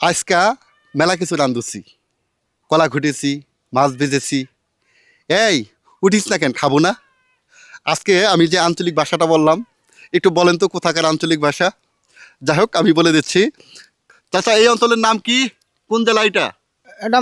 আজকা মেলা কিছু রান্ধুছি কলা ঘুটেছি মাছ ভেজেছি। এই উঠিস না কেন খাব না? আজকে আমি যে আঞ্চলিক ভাষাটা বললাম একটু বলেন তো কোথাকার আঞ্চলিক ভাষা? যাই হোক আমি বলে দিচ্ছি। চাচা এই অঞ্চলের নাম কি? কোন জেলা এটা? এটা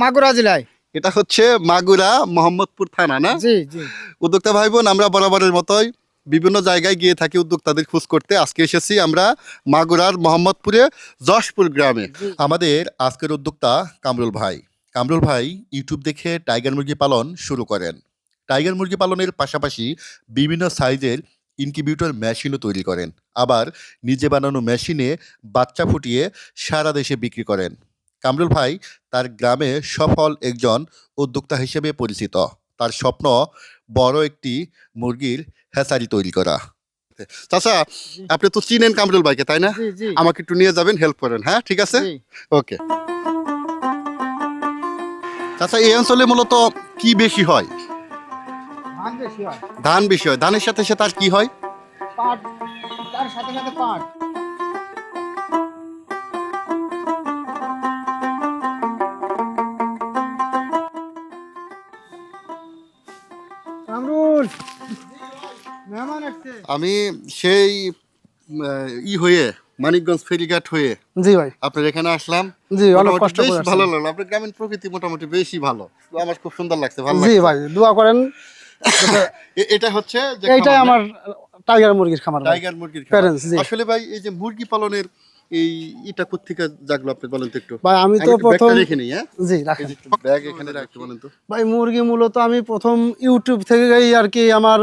মাগুরা জেলায়। এটা হচ্ছে মাগুরা মোহাম্মদপুর থানা না? জি জি। উদ্যোক্তা ভাই বোন আমরা বরাবরের মতোই বিভিন্ন জায়গায় গিয়ে থাকি উদ্যোক্তাদের খোঁজ করতে। আজকে এসেছি আমরা মাগুরার মোহাম্মদপুরে যশপুর গ্রামে। আমাদের আজকের উদ্যোক্তা কামরুল ভাই। কামরুল ভাই ইউটিউব দেখে টাইগার মুরগি পালন শুরু করেন। টাইগার মুরগি পালনের পাশাপাশি বিভিন্ন সাইজের ইনকিউবেটর মেশিনও তৈরি করেন। আবার নিজে বানানো মেশিনে বাচ্চা ফুটিয়ে সারা দেশে বিক্রি করেন। কামরুল ভাই তার গ্রামে সফল একজন উদ্যোক্তা হিসেবে পরিচিত। তার স্বপ্ন বড় একটি মুরগির হ্যাচারি তৈরি করা। চাচা আপনি তো চিনেন কামরুল ভাইকে তাই না? আমাকে একটু নিয়ে যাবেন হেল্প করেন হ্যাঁ? ঠিক আছে? ওকে চাচা এই অঞ্চলে মূলত কি বেশি হয়? ধান বেশি হয়। ধানের সাথে সাথে আর কি হয়? কামরুল! আমি সেই ই হয়ে মানিকগঞ্জ ফেরিঘাট হয়ে জি ভাই। আপনার এখানে আসলাম। জি অনেক কষ্ট করে আসছেন। ভালো লাগল। আপনার গ্রামীণ প্রকৃতি মোটামুটি বেশি ভালো। আমার খুব সুন্দর লাগছে ভালো জি ভাই দোয়া করেন। এটা হচ্ছে যে এইটাই আমার টাইগার মুরগির খামার টাইগার মুরগির খামার। জি। আসলে ভাই এই যে মুরগি পালনের এই এটা কোথেকে জাগলো আপনি বলেন তো একটু? ভাই আমি তো প্রথম রেখে নিই হ্যাঁ? জি রাখেন। ব্যাগ এখানে রাখতে বলেন তো। ভাই মুরগি মূলত আমি প্রথম ইউটিউব থেকেই আর কি আমার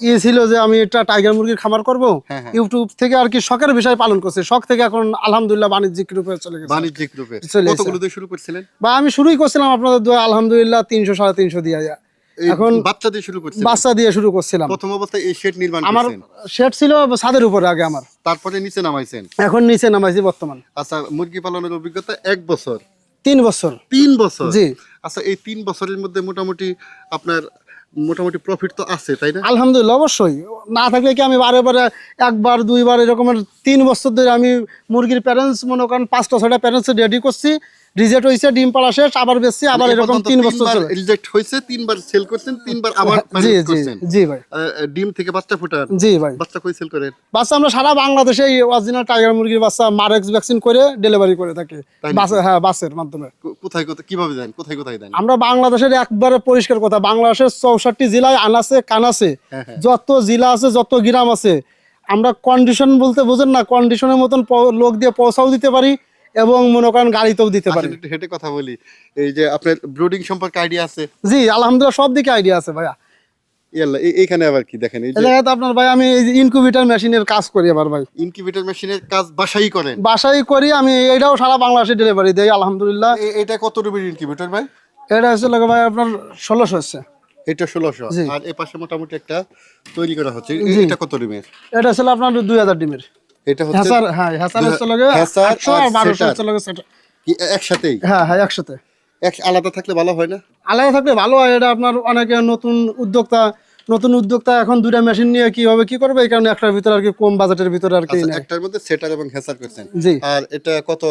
ইয়ে ছিল যে আমি একটা টাইগার মুরগির খামার করব। হ্যাঁ, হ্যাঁ। ইউটিউব থেকে আর কি শখের বিষয় পালন করছি। শখ থেকে এখন আলহামদুলিল্লাহ বাণিজ্যিক রূপে চলে গেছে। বাণিজ্যিক রূপে। কতগুলো দিয়ে শুরু করছিলেন? বা আমি শুরুই করছিলাম আপনাদের দোয়া আলহামদুলিল্লাহ তিনশো সাড়ে তিনশো দিয়ে। এখন বাচ্চা দিয়ে শুরু বাচ্চা দিয়ে শুরু করছিলাম। প্রথম অবস্থায় এই শেড নির্মাণ আমার শেড ছিল ছাদের উপরে আগে আমার। তারপরে নিচে নামাইছেন? এখন নিচে নামাইছি বর্তমান। আচ্ছা মুরগি পালনের অভিজ্ঞতা এক বছর। তিন বছর। তিন বছর? জি। আচ্ছা এই তিন বছরের মধ্যে মোটামুটি আপনার মোটামুটি প্রফিট তো আছে, তাই না? আলহামদুলিল্লাহ, অবশ্যই। না থাকলে কি আমি বারে বারে, একবার, দুইবার এরকমের তিন বছর ধরে আমি মুরগির প্যারেন্টস মনে করেন পাঁচটা, ছয়টা প্যারেন্টস রেডি করছি। রিজেক্ট হয়েছে ডিম পাড়া শেষ আবার বেশি আবার এরকম তিন বছর চলে। রিজেক্ট হয়েছে তিনবার সেল করছেন তিনবার আবার জি জি জি ভাই। ডিম থেকে বাচ্চা ফোটান। জি ভাই। বাচ্চা কই সেল করেন? বাচ্চা আমরা সারা বাংলাদেশে এই অরিজিনাল টাইগার মুরগির বাচ্চা মারেক্স ভ্যাকসিন করে ডেলিভারি করে থাকি। বাসে হ্যাঁ বাসের মাধ্যমে। কোথায় কোথায় কীভাবে দেন? কোথায় কোথায় দেন? আমরা বাংলাদেশের একবারে পরিষ্কার কথা বাংলাদেশের চৌষট্টি জেলায় আনাছে কানাছে হ্যাঁ, হ্যাঁ। যত জেলা আছে যত গ্রাম আছে আমরা কন্ডিশন বলতে বোঝেন না কন্ডিশনের মতন লোক দিয়ে পৌঁছাও দিতে পারি। এবং মনে করেন গাড়িতেও দিতে পারি। হেঁটে কথা বলি। এই যে আপনার ব্রোডিং সম্পর্কে আইডিয়া আছে? জি আলহামদুলিল্লাহ সব দিকে আইডিয়া আছে ভাইয়া। এইখানে আবার কি দেখেন? এই এই যে জায়গায় তো আপনার ভাই আমি ইনকিউবেটার মেশিনের কাজ করি আবার ভাই। ইনকিউবেটর মেশিনের কাজ বাসাই করেন? করি আমি এটাও সারা বাংলাদেশে ডেলিভারি দেই আলহামদুলিল্লাহ। এটা কত রুপির ইনকিউবেটর ভাই? এটা হচ্ছে লাগে ভাই আপনার ষোলোশো হচ্ছে। এটা ষোলোশো। জি। আর এ পাশে মোটামুটি একটা তৈরি করা হচ্ছে। এটা কত এটা আপনার দুই হাজার ডিমের। এটা হচ্ছে হ্যাঁ হ্যাসার হচ্ছে লগে হ্যাসার আর আর বারোশো সেটার। হচ্ছে লগে সেটা কি একসাথেই? হ্যাঁ হ্যাঁ একসাথে। এক আলাদা থাকলে ভালো হয় না? আলাদা থাকলে ভালো হয় এটা আপনার অনেকে নতুন উদ্যোক্তা নতুন উদ্যোক্তা এখন দুইটা মেশিন নিয়ে কীভাবে কি করবে? এই কারণে একটার ভিতরে আর কি কম বাজেটের ভিতরে আর কি আচ্ছা, একটার মধ্যে সেটার এবং হেসার করছেন জি। আর এটা কত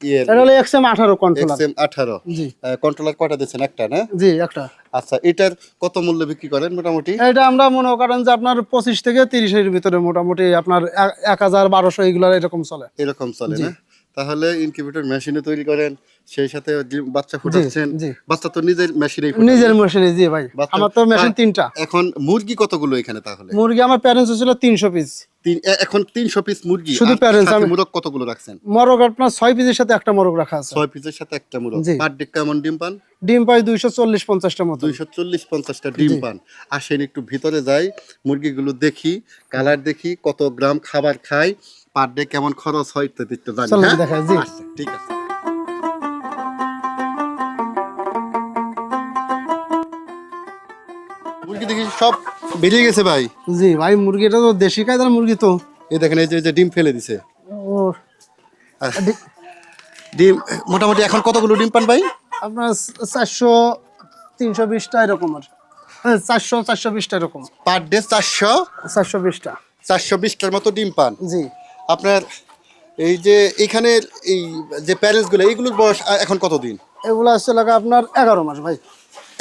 এটা হলো এক্সএম আঠারো কন্ট্রোলার এক্সএম আঠারো। জি। কন্ট্রোলার কটা দিচ্ছেন একটা না? জি একটা। আচ্ছা এটার কত মূল্য বিক্রি করেন মোটামুটি? এটা আমরা মনে করেন যে আপনার পঁচিশ থেকে তিরিশের ভিতরে মোটামুটি আপনার এক- এক হাজার বারোশো এগুলো এরকম চলে। এরকম চলে না? তাহলে ইনকিউবেটর মেশিনে তৈরি করেন সেই সাথে বাচ্চা ফুটাচ্ছেন বাচ্চা তো নিজের মেশিনেই নিজের মেশিনে জি ভাই। আমার তো মেশিন তিনটা। এখন মুরগি কতগুলো এখানে তাহলে? মুরগি আমার প্যারেন্টস ছিল তিনশো পিস তিন এখন তিনশো পিস মুরগি শুধু প্যারেন্টস আমি- মুরগ কতগুলো রাখছেন? মরগ আপনার 6 পিসের সাথে একটা মরগ রাখা আছে। 6 পিসের সাথে একটা মুরগ। পার ডে কেমন ডিম পান? ডিম পাই দুইশো চল্লিশ পঞ্চাশটা মতো। দুইশো চল্লিশ পঞ্চাশটা ডিম পান। আসেন একটু ভিতরে যাই মুরগিগুলো দেখি কালার দেখি কত গ্রাম খাবার খায় পার ডে কেমন খরচ হয় ইত্যাদি জানি হ্যাঁ? আচ্ছা, ঠিক আছে। দেখি সব বেরিয়ে গেছে ভাই। জি ভাই মুরগিটা তো দেশি কায়দার মুরগি তো। এই দেখেন এই যে যে ডিম ফেলে দিছে। ও ডিম মোটামুটি এখন কতগুলো ডিম পান ভাই? আপনার চারশো তিনশো বিশটা এরকম আর। হ্যাঁ চারশো চারশো বিশটা এরকম। পার ডে চারশো? চারশো বিশটা। চারশো বিশটার মতো ডিম পান? জি। আপনার এই যে এখানে এই যে প্যারেন্টসগুলো এইগুলোর বয়স এখন কতদিন? এগুলো আসছে লাগা আপনার এগারো মাস ভাই।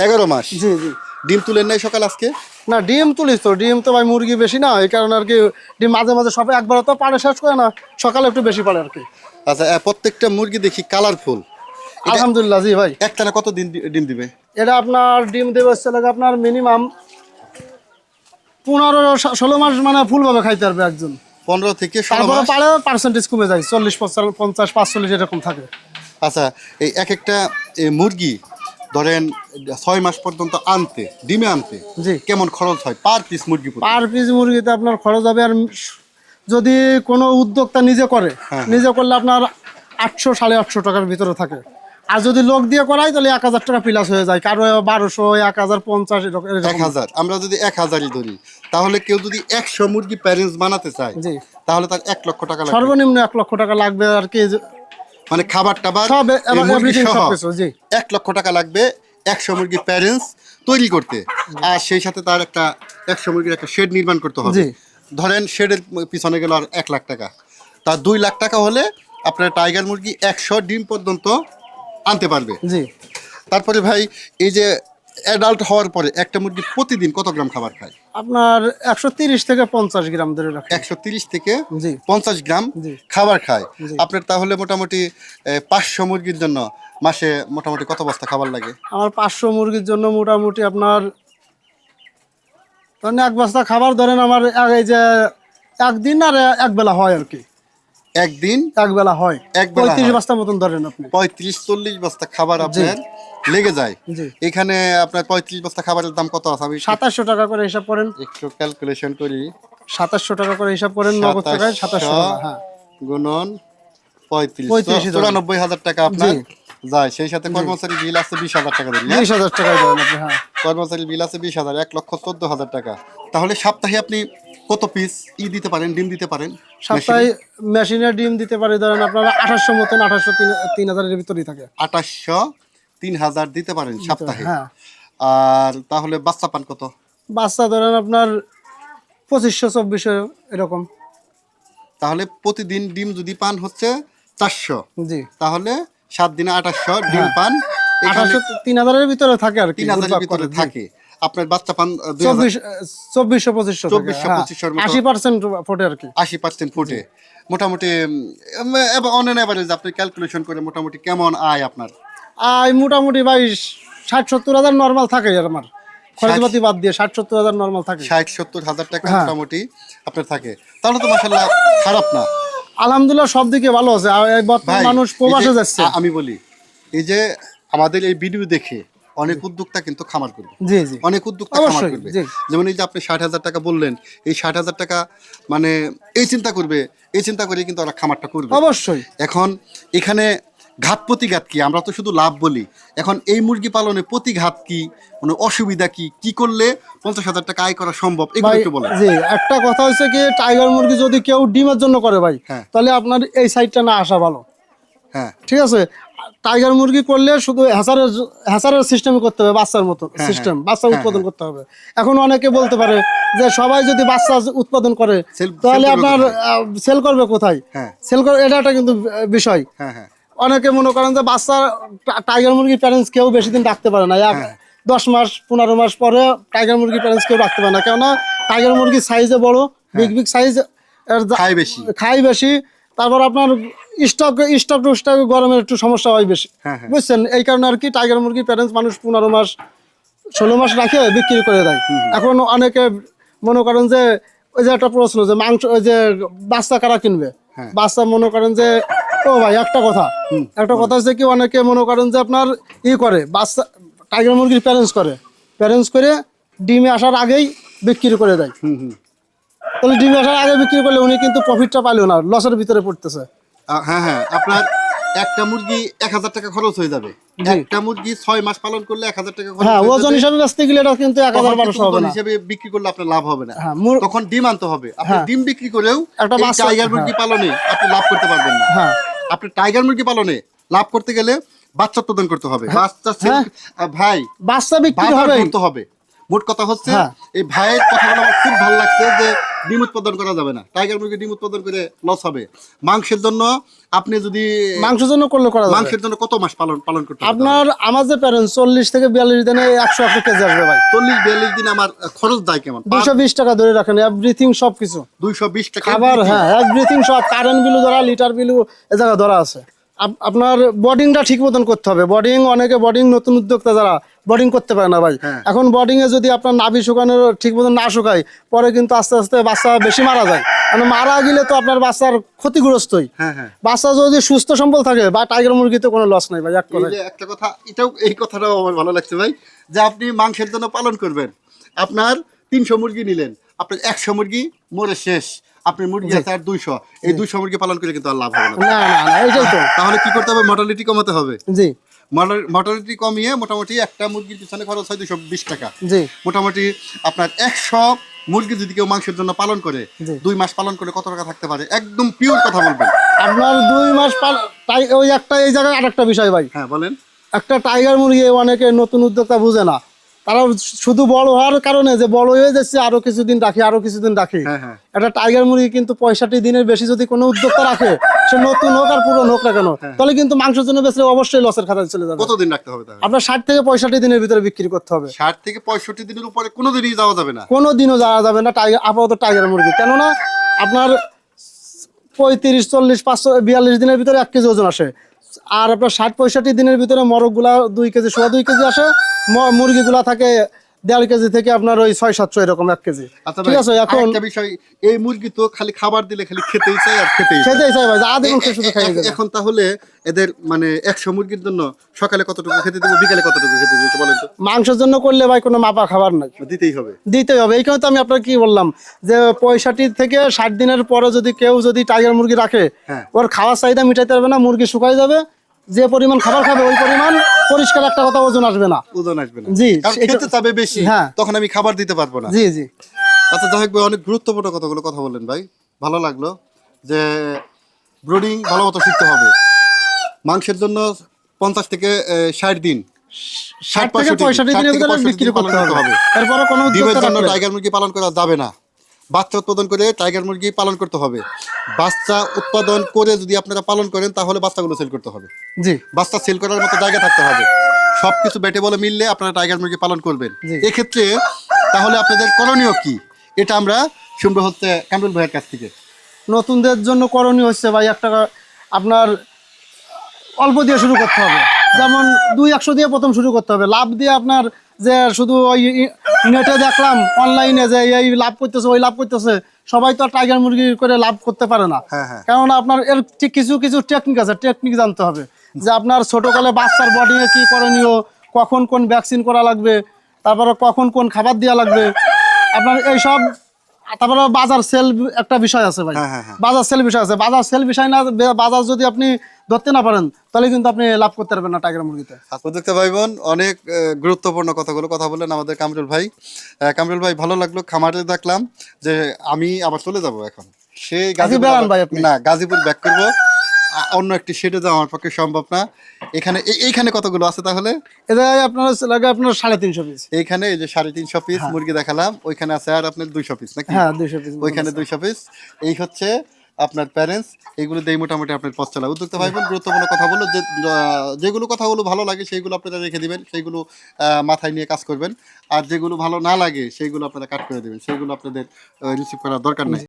এগারো মাস? জি জি। ডিম তুলেন নাই সকাল আজকে? না ডিম তুলিস তো ডিম তো ভাই মুরগি বেশি না এই কারণে আর কি ডিম মাঝে মাঝে সব একবার তো পাড়ে শেষ করে না সকালে একটু বেশি পারে আর কি। আচ্ছা প্রত্যেকটা মুরগি দেখি কালারফুল আলহামদুলিল্লাহ জি ভাই। একটানা কত দিন ডিম দিবে? এটা আপনার ডিম দেবে হচ্ছে লাগে আপনার মিনিমাম পনেরো ষোলো মাস মানে ফুলভাবে খাইতে পারবে একজন। পনেরো থেকে ষোলো তারপরে পারে পার্সেন্টেজ কমে যায় চল্লিশ পঞ্চাশ পাঁচচল্লিশ এরকম থাকে। আচ্ছা এই এক একটা মুরগি ধরেন ছয় মাস পর্যন্ত আনতে ডিমে আনতে কেমন খরচ হয়? পার পিস মুরগি পার পিস মুরগিতে আপনার খরচ হবে আর যদি কোনো উদ্যোক্তা নিজে করে হ্যাঁ। নিজে করলে আপনার আটশো সাড়ে আটশো টাকার ভিতরে থাকে। আর যদি লোক দিয়ে করায় তাহলে এক হাজার টাকা প্লাস হয়ে যায়। কারও বারোশো এক হাজার পঞ্চাশ এক হাজার। আমরা যদি এক হাজারই ধরি তাহলে কেউ যদি একশো মুরগি প্যারেন্টস বানাতে চায় তাহলে তার এক লক্ষ টাকা সর্বনিম্ন এক লক্ষ টাকা লাগবে আর কি মানে খাবার টাবার জি। এক লক্ষ টাকা লাগবে একশো মুরগির প্যারেন্টস তৈরি করতে। আর সেই সাথে তার একটা একশো মুরগির একটা শেড নির্মাণ করতে হবে। ধরেন শেডের পিছনে গেল আর এক লাখ টাকা। তার দুই লাখ টাকা হলে আপনার টাইগার মুরগি একশো ডিম পর্যন্ত আনতে পারবে। জি। তারপরে ভাই এই যে অ্যাডাল্ট হওয়ার পরে একটা মুরগি প্রতিদিন কত গ্রাম খাবার খায়? আপনার একশো তিরিশ থেকে পঞ্চাশ গ্রাম ধরে রাখে। একশো তিরিশ থেকে পঞ্চাশ গ্রাম। খাবার খায়। আপনার তাহলে মোটামুটি পাঁচশো মুরগির জন্য মাসে মোটামুটি কত বস্তা খাবার লাগে? আমার পাঁচশো মুরগির জন্য মোটামুটি আপনার ধরেন এক বস্তা খাবার ধরেন আমার এই যে একদিন আর এক বেলা হয় আর কি। একদিন এক বেলা হয়। এক পঁয়ত্রিশ বস্তা মতন ধরেন আপনি। পঁয়ত্রিশ চল্লিশ বস্তা খাবার আপনার লেগে যায়। এখানে আপনার পঁয়ত্রিশ বস্তা খাবারের দাম কত আছে? আমি সাতাশশো টাকা করে হিসাব করেন। একটু ক্যালকুলেশন করি। সাতাশশো টাকা করে হিসাব করেন নগদ টাকায় সাতাশশো হ্যাঁ। গুণন পঁয়ত্রিশ। চুরানব্বই হাজার টাকা আপনার। যায় সেই সাথে কর্মচারী বিল আছে বিশ হাজার টাকা ধরি বিশ হাজার টাকায় ধরেন আপনি হ্যাঁ। কর্মচারী বিল আছে বিশ হাজার এক লক্ষ চোদ্দ হাজার টাকা। তাহলে সপ্তাহে আপনি কত পিস ই দিতে পারেন ডিম দিতে পারেন? সপ্তাহে মেশিনে? ডিম দিতে পারে ধরেন আপনারা আঠাশশো মতন আঠাশশো তিন তিন হাজারের ভিতরেই থাকে। আঠাশশো তিন হাজার দিতে পারেন সপ্তাহে? হ্যাঁ। আর তাহলে বাচ্চা পান কত? বাচ্চা ধরেন আপনার পঁচিশশো চব্বিশশো এরকম। তাহলে প্রতিদিন ডিম যদি পান হচ্ছে চারশো। জি। তাহলে সাত দিনে আঠাশশো ডিম পান। আঠাশশো তিন হাজারের ভিতরে থাকে আর তিন হাজারের ভিতরে থাকে। আপনার বাচ্চা পান চব্বিশশো পঁচিশশো চব্বিশশো, পঁচিশশোর আশি পার্সেন্ট ফোটে আর কি। আশি পার্সেন্ট ফুটে। মোটামুটি অন অ্যাভারেজ আপনি ক্যালকুলেশন করে মোটামুটি কেমন আয় আপনার? আয় মোটামুটি ভাই ষাট সত্তর হাজার নর্মাল থাকে আমার। খরচপাতি বাদ দিয়ে ষাট সত্তর হাজার নর্মাল থাকে। ষাট সত্তর হাজার টাকা হ্যাঁ। মোটামুটি আপনার থাকে। তাহলে তো মাসাল্লাহ খারাপ না। আলহামদুলিল্লাহ সব দিকে ভালো আছে। আর বর্তমান মানুষ প্রবাসে যাচ্ছে। আমি বলি এই যে আমাদের এই ভিডিও দেখে অনেক উদ্যোক্তা কিন্তু খামার করবে। জি জি। অনেক উদ্যোক্তা খামার করবে। যেমন এই যে আপনি ষাট হাজার টাকা বললেন এই ষাট হাজার টাকা মানে এই চিন্তা করবে এই চিন্তা করে কিন্তু ওরা খামারটা করবে। অবশ্যই। এখন এখানে ঘাত প্রতিঘাত কি? আমরা তো শুধু লাভ বলি। এখন এই মুরগি পালনে প্রতিঘাত কি? মানে অসুবিধা কি? কি করলে পঞ্চাশ হাজার টাকা আয় করা সম্ভব? এগুলো একটু বলেন। জি একটা কথা হচ্ছে কি টাইগার মুরগি যদি কেউ ডিমের জন্য করে ভাই হ্যাঁ। তাহলে আপনার এই সাইডটা না আসা ভালো। হ্যাঁ। ঠিক আছে? টাইগার মুরগি করলে শুধু হ্যাসারের হ্যাসারের সিস্টেম করতে হবে বাচ্চার মতো সিস্টেম বাচ্চা উৎপাদন করতে হবে। এখন অনেকে বলতে পারে যে সবাই যদি বাচ্চা উৎপাদন করে তাহলে আপনার সেল করবে কোথায়? হ্যাঁ। সেল করে এটা একটা কিন্তু বিষয়। হ্যাঁ হ্যাঁ। অনেকে মনে করেন যে বাচ্চা টাইগার মুরগির প্যারেন্টস কেউ বেশি দিন রাখতে পারে না। এক হ্যাঁ। দশ মাস পনেরো মাস পরে টাইগার মুরগির প্যারেন্টস কেউ রাখতে পারে না। কেননা টাইগার মুরগির সাইজে বড় বিগ বিগ সাইজ খাই বেশি। খাই বেশি। তারপর আপনার স্টক স্টক টু স্টক গরমের একটু সমস্যা হয় বেশি। হ্যাঁ, হ্যাঁ। বুঝছেন? এই কারণে আর কি টাইগার মুরগি প্যারেন্টস মানুষ পনেরো মাস ষোলো মাস রাখে বিক্রি করে দেয়। এখন অনেকে মনে করেন যে ওই যে একটা প্রশ্ন যে মাংস ওই যে বাচ্চা কারা কিনবে। বাচ্চা মনে করেন যে ও ভাই একটা কথা। একটা কথা হচ্ছে কি অনেকে মনে করেন যে আপনার ই করে বাচ্চা টাইগার মুরগির প্যারেন্টস করে। প্যারেন্টস করে ডিমে আসার আগেই বিক্রি করে দেয়। তাহলে ডিম আসার আগে বিক্রি করলে উনি কিন্তু প্রফিটটা পাইলো না লসের ভিতরে পড়তেছে। হ্যাঁ হ্যাঁ আপনার একটা মুরগি এক হাজার টাকা খরচ হয়ে যাবে। একটা মুরগি ছয় মাস পালন করলে এক হাজার টাকা হ্যাঁ ওজন। হিসাবে বেচতে গেলে এটা কিন্তু এক হাজার বারোশো হবে না। হিসেবে বিক্রি করলে আপনার লাভ হবে না। হ্যাঁ তখন ডিম আনতে হবে। আপনি হ্যাঁ। ডিম বিক্রি করেও একটা টাইগার মুরগি পালনে আপনি লাভ করতে পারবেন না। হ্যাঁ। আপনি টাইগার মুরগি পালনে লাভ করতে গেলে বাচ্চা উৎপাদন করতে হবে বাচ্চা sell- হ্যাঁ। ভাই বাচ্চা বিক্রি হবে মোট কথা হচ্ছে হ্যাঁ। এই ভাইয়ের কথা আমার খুব ভালো লাগছে যে ডিম উৎপাদন করা যাবে না। টাইগার মুরগি ডিম উৎপাদন করে লস হবে। মাংসের জন্য আপনি যদি মাংসের জন্য করলে করা মাংসের জন্য কত মাস পালন পালন করতে আপনার আমার যে প্যারেন্ট চল্লিশ থেকে বিয়াল্লিশ দিনে একশো একশো কেজি আসবে ভাই। চল্লিশ বিয়াল্লিশ দিন আমার খরচ দেয় কেমন? দুশো বিশ টাকা ধরে রাখেন এভরিথিং সব কিছু দুইশো বিশ টাকা খাবার হ্যাঁ এভরিথিং সব কারেন্ট বিলু ধরা লিটার বিলু এ জায়গা ধরা আছে। আপনার বোর্ডিংটা ঠিক মতন করতে হবে। বোর্ডিং অনেকে বোর্ডিং নতুন উদ্যোক্তা যারা বোর্ডিং করতে পারে না ভাই। হ্যাঁ। এখন বোর্ডিং এ যদি আপনার নাভি শুকানোর ঠিক মতন না শুকায় পরে কিন্তু আস্তে আস্তে বাচ্চা বেশি মারা যায়। মানে মারা গেলে তো আপনার বাচ্চার ক্ষতিগ্রস্তই। হ্যাঁ হ্যাঁ। বাচ্চা যদি সুস্থ সম্বল থাকে বা টাইগার মুরগিতে কোনো লস নাই ভাই এক একটা কথা এটাও এই কথাটাও আমার ভালো লাগছে ভাই যে আপনি মাংসের জন্য পালন করবেন। আপনার তিনশো মুরগি নিলেন আপনার একশো মুরগি মরে শেষ। আপনি মুরগি আছে আর দুইশো। এই দুইশো মুরগি পালন করে কিন্তু আর লাভ হবে না। না না না এটাই তো। তাহলে কি করতে হবে? মর্টালিটি কমাতে হবে। জি। মর্টালিটি কমিয়ে মোটামুটি একটা মুরগির পিছনে খরচ হয় দুশো বিশ টাকা। জি। মোটামুটি আপনার একশো মুরগি যদি কেউ মাংসের জন্য পালন করে দুই মাস পালন করে কত টাকা থাকতে পারে? একদম পিওর কথা বলবেন। আপনার দুই মাস টাই- ওই একটা এই জায়গায় আরেকটা বিষয় ভাই। হ্যাঁ বলেন। একটা টাইগার মুরগি অনেকে নতুন উদ্যোক্তা বুঝে না। তারা শুধু বড় হওয়ার কারণে যে বড় হয়ে যাচ্ছে আরও কিছুদিন রাখি আরও কিছুদিন রাখি। হ্যাঁ হ্যাঁ। একটা টাইগার মুরগি কিন্তু পঁয়ষট্টি দিনের বেশি যদি কোনো উদ্যোক্তা রাখে সে নতুন হোক আর পুরনো হোক না কেন তাহলে কিন্তু মাংসের জন্য বেশি অবশ্যই লসের খাতায় চলে যাবে। কতদিন রাখতে হবে আপনার ষাট থেকে পঁয়ষট্টি দিনের ভিতরে বিক্রি করতে হবে। ষাট থেকে পঁয়ষট্টি দিনের উপরে কোনো দিনই যাওয়া যাবে না। কোনো দিনও যাওয়া যাবে না টাইগার আপাতত টাইগার মুরগি। কেননা আপনার পঁয়ত্রিশ চল্লিশ পাঁচশো বিয়াল্লিশ দিনের ভিতরে এক কেজি ওজন আসে। আর আপনার ষাট পঁয়ষট্টি দিনের ভিতরে মরকগুলা দুই কেজি সোয়া দুই কেজি আসে। মুরগিগুলা থাকে দেড় কেজি থেকে আপনার ওই ছয় সাতশো এরকম এক কেজি। আচ্ছা ঠিক আছে এখন বিষয় এই মুরগি তো খালি খাবার দিলে খালি খেতেই চাই আর খেতেই খেতেই চাই ভাই দেখুন সে শুধু খাই এখন তাহলে এদের মানে একশো মুরগির জন্য সকালে কতটুকু খেতে দেবো বিকালে কতটুকু খেতে দেবো বলেন তো। মাংসের জন্য করলে ভাই কোনো মাপা খাবার নাই। দিতেই হবে। দিতেই হবে। এই কারণে তো আমি আপনার কি বললাম যে পঁয়ষট্টি থেকে ষাট দিনের পরে যদি কেউ যদি টাইগার মুরগি রাখে হ্যাঁ। ওর খাওয়ার চাহিদা মিটাইতে পারবে না মুরগি শুকাই যাবে যে পরিমাণ খাবার খাবে ওই পরিমাণ পরিষ্কার একটা কথা ওজন আসবে না। ওজন আসবে না। জি, খেতে চাবে বেশি হ্যাঁ। তখন আমি খাবার দিতে পারব না। জি জি। আচ্ছা যাই হোক ভাই, অনেক গুরুত্বপূর্ণ কথাগুলো কথা বললেন ভাই। ভালো লাগল যে ব্রোডিং ভালো মতো শিখতে হবে। মাংসের জন্য পঞ্চাশ থেকে ষাট দিন। ষাট থেকে পঁয়ষট্টি দিনের ভিতরে বিক্রি করতে হবে। এরপরে কোনো ডিমের জন্য টাইগার মুরগি পালন করা যাবে না। বাচ্চা উৎপাদন করে টাইগার মুরগি পালন করতে হবে। বাচ্চা উৎপাদন করে যদি আপনারা পালন করেন তাহলে বাচ্চাগুলো সেল করতে হবে। জি। বাচ্চা সেল করার মতো জায়গা থাকতে হবে। সবকিছু বেটে বলে মিললে আপনারা টাইগার মুরগি পালন করবেন। এক্ষেত্রে তাহলে আপনাদের করণীয় কি? এটা আমরা শুনব হচ্ছে কামরুল ভাইয়ের কাছ থেকে। নতুনদের জন্য করণীয় হচ্ছে ভাই একটা আপনার অল্প দিয়ে শুরু করতে হবে। যেমন দুই একশো দিয়ে প্রথম শুরু করতে হবে। লাভ দিয়ে আপনার যে শুধু ওই নেটে দেখলাম অনলাইনে যে এই লাভ করতেছে ওই লাভ করতেছে সবাই তো টাইগার মুরগি করে লাভ করতে পারে না। হ্যাঁ হ্যাঁ। কেননা আপনার এর ঠিক কিছু কিছু টেকনিক আছে টেকনিক জানতে হবে। যে আপনার ছোটকালে বাচ্চার বডি কি করণীয় কখন কোন ভ্যাকসিন করা লাগবে তারপরে কখন কোন খাবার দেওয়া লাগবে। আপনার এইসব তারপরে বাজার সেল একটা বিষয় আছে ভাই। হ্যাঁ, হ্যাঁ, হ্যাঁ। বাজার সেল বিষয় আছে। বাজার সেল বিষয় না বাজার যদি আপনি ধরতে না পারেন তাহলে কিন্তু আপনি লাভ করতে পারবেন না টাইগার মুরগিতে। প্রযুক্ত ভাই বোন অনেক গুরুত্বপূর্ণ কথাগুলো কথা বললেন আমাদের কামরুল ভাই। কামরুল ভাই ভালো লাগল খামারে দেখলাম যে আমি আবার চলে যাব এখন। সেই গাজীপুর। না গাজীপুর ব্যাক করব। অন্য একটি শেডে যাওয়া আমার পক্ষে সম্ভব না। এখানে এইখানে কতগুলো আছে তাহলে? এটা আপনার লাগে আপনার সাড়ে তিনশো পিস এইখানে এই যে সাড়ে তিনশো পিস মুরগি দেখালাম ওইখানে আছে আর আপনার দুইশো পিস নাকি? হ্যাঁ দুইশো পিস ওইখানে দুইশো পিস এই হচ্ছে আপনার প্যারেন্টস এইগুলো দিয়ে মোটামুটি আপনার পথ চলা। উদ্যোক্তা ভাই বোন গুরুত্বপূর্ণ কথা বলো যে যেগুলো কথাগুলো ভালো লাগে সেইগুলো আপনারা রেখে দিবেন সেইগুলো আহ, মাথায় নিয়ে কাজ করবেন। আর যেগুলো ভালো না লাগে সেইগুলো আপনারা কাট করে দেবেন সেইগুলো আপনাদের রিসিভ করার দরকার নেই।